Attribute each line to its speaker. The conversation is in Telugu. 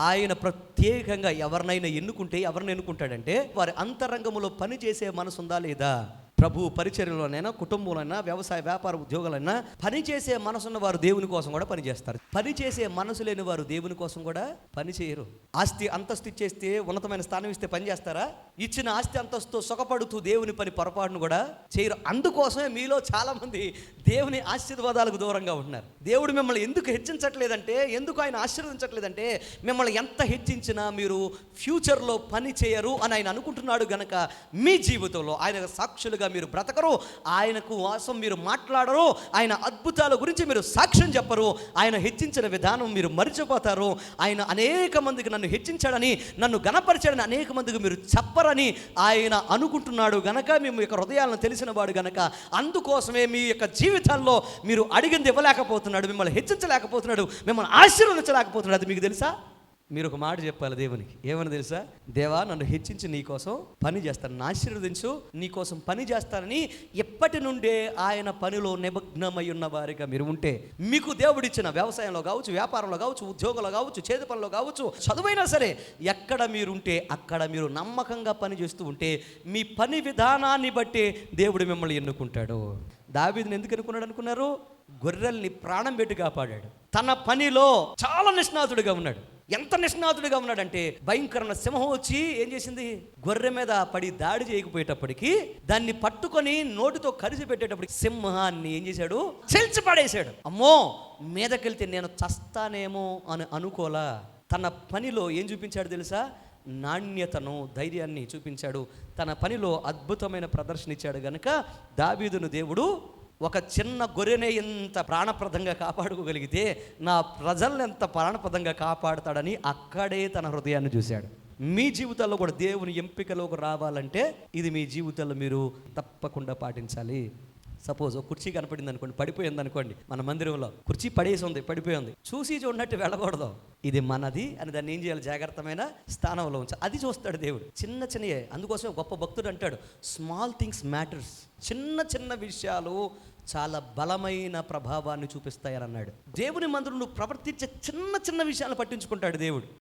Speaker 1: ఆయన ప్రత్యేకంగా ఎవరినైనా ఎన్నుకుంటే ఎవరిని ఎన్నుకుంటాడంటే వారి అంతరంగంలో పని చేసే మనసు ఉందా లేదా? ప్రభు పరిచర్యలోనైనా కుటుంబంలోనైనా వ్యవసాయ వ్యాపార ఉద్యోగాలైనా పని చేసే మనసున్న వారు దేవుని కోసం కూడా పనిచేస్తారు. పనిచేసే పని చేసే మనసు లేని వారు దేవుని కోసం కూడా పని చేయరు ఆస్తి అంతస్తు ఇచ్చేస్తే ఉన్నతమైన స్థానం ఇస్తే పని చేస్తారా? ఇచ్చిన ఆస్తి అంతస్తు సుఖపడుతూ దేవుని పని పొరపాటును కూడా చేయరు. అందుకోసమే మీలో చాలామంది దేవుని ఆశీర్వాదాలకు దూరంగా ఉంటున్నారు. దేవుడు మిమ్మల్ని ఎందుకు హెచ్చించట్లేదంటే ఎందుకు ఆయన ఆశీర్వదించట్లేదంటే మిమ్మల్ని ఎంత హెచ్చించినా మీరు ఫ్యూచర్లో పని చేయరు అని ఆయన అనుకుంటున్నాడు గనక మీ జీవితంలో ఆయన సాక్షులుగా మీరు బ్రతకరు ఆయనకు వాసం మీరు మాట్లాడరు ఆయన అద్భుతాల గురించి మీరు సాక్ష్యం చెప్పరు ఆయన హెచ్చించిన విధానం మీరు మరిచిపోతారు ఆయన అనేక మందికి నన్ను హెచ్చించాడని నన్ను గణపరిచాడని అనేక మందికి మీరు చెప్పరని ఆయన అనుకుంటున్నాడు గనక మేము యొక్క హృదయాలను తెలిసిన వాడు గనక అందుకోసమే మీ యొక్క జీవితాల్లో మీరు అడిగింది ఇవ్వలేకపోతున్నాడు మిమ్మల్ని హెచ్చించలేకపోతున్నాడు మిమ్మల్ని ఆశీర్వదించలేకపోతున్నాడు. అది మీకు తెలుసా? మీరు ఒక మాట చెప్పాలి దేవునికి. ఏమని తెలుసా? దేవా నన్ను హెచ్చించి నీకోసం పని చేస్తాను. నా ఆశీర్వదించు. నీకోసం పని చేస్తానని ఎప్పటి నుండే ఆయన పనిలో నిమగ్నమై ఉన్న వారిగా మీరు ఉంటే మీకు దేవుడిచ్చిన వ్యవసాయంలో కావచ్చు వ్యాపారంలో కావచ్చు ఉద్యోగంలో కావచ్చు చేతి పనిలో కావచ్చు చదువైనా సరే ఎక్కడ మీరుంటే అక్కడ మీరు నమ్మకంగా పని చేస్తూ ఉంటే మీ పని విధానాన్ని బట్టి దేవుడు మిమ్మల్ని ఎన్నుకుంటాడు. దావీదిని ఎందుకు ఎన్నుకున్నాడు అనుకున్నారు? గొర్రెల్ని ప్రాణం పెట్టి కాపాడాడు. తన పనిలో చాలా నిష్ణాతుడిగా ఉన్నాడు. ఎంత నిష్ణాతుడిగా ఉన్నాడంటే భయంకరమైన సింహం వచ్చి ఏం చేసింది? గొర్రె మీద పడి దాడి చేయకపోయేటప్పటికి దాన్ని పట్టుకొని నోటితో కరిసి పెట్టేటప్పటికి సింహాన్ని ఏం చేశాడు? చెల్చి పడేశాడు. అమ్మో మీదకెళ్తే నేను చస్తానేమో అని అనుకోలా. తన పనిలో ఏం చూపించాడు తెలుసా? నాణ్యతను ధైర్యాన్ని చూపించాడు. తన పనిలో అద్భుతమైన ప్రదర్శన ఇచ్చాడు గనుక దావీదును దేవుడు ఒక చిన్న గొర్రెనే ఎంత ప్రాణప్రదంగా కాపాడుకోగలిగితే నా ప్రజల్ని ఎంత ప్రాణప్రదంగా కాపాడతాడని అక్కడే తన హృదయాన్ని చూశాడు. మీ జీవితాల్లో కూడా దేవుని ఎంపికలోకి రావాలంటే ఇది మీ జీవితంలో మీరు తప్పకుండా పాటించాలి. సపోజ్ ఒక కుర్చీ కనపడింది అనుకోండి పడిపోయింది అనుకోండి మన మందిరంలో కుర్చీ పడేసి ఉంది పడిపోయింది చూసి చూడనట్టు వెళ్ళకూడదు. ఇది మనది అని దాన్ని ఏం చేయాలి? జాగ్రత్తమైన స్థానంలో ఉంచాలి అది చూస్తాడు దేవుడు. చిన్న చిన్నయే. అందుకోసం గొప్ప భక్తుడు అంటాడు స్మాల్ థింగ్స్ మ్యాటర్స్ చిన్న చిన్న విషయాలు చాలా బలమైన ప్రభావాన్ని చూపిస్తాయని అన్నాడు. దేవుని మందులు నువ్వు ప్రవర్తించే చిన్న చిన్న విషయాలు పట్టించుకుంటాడు దేవుడు.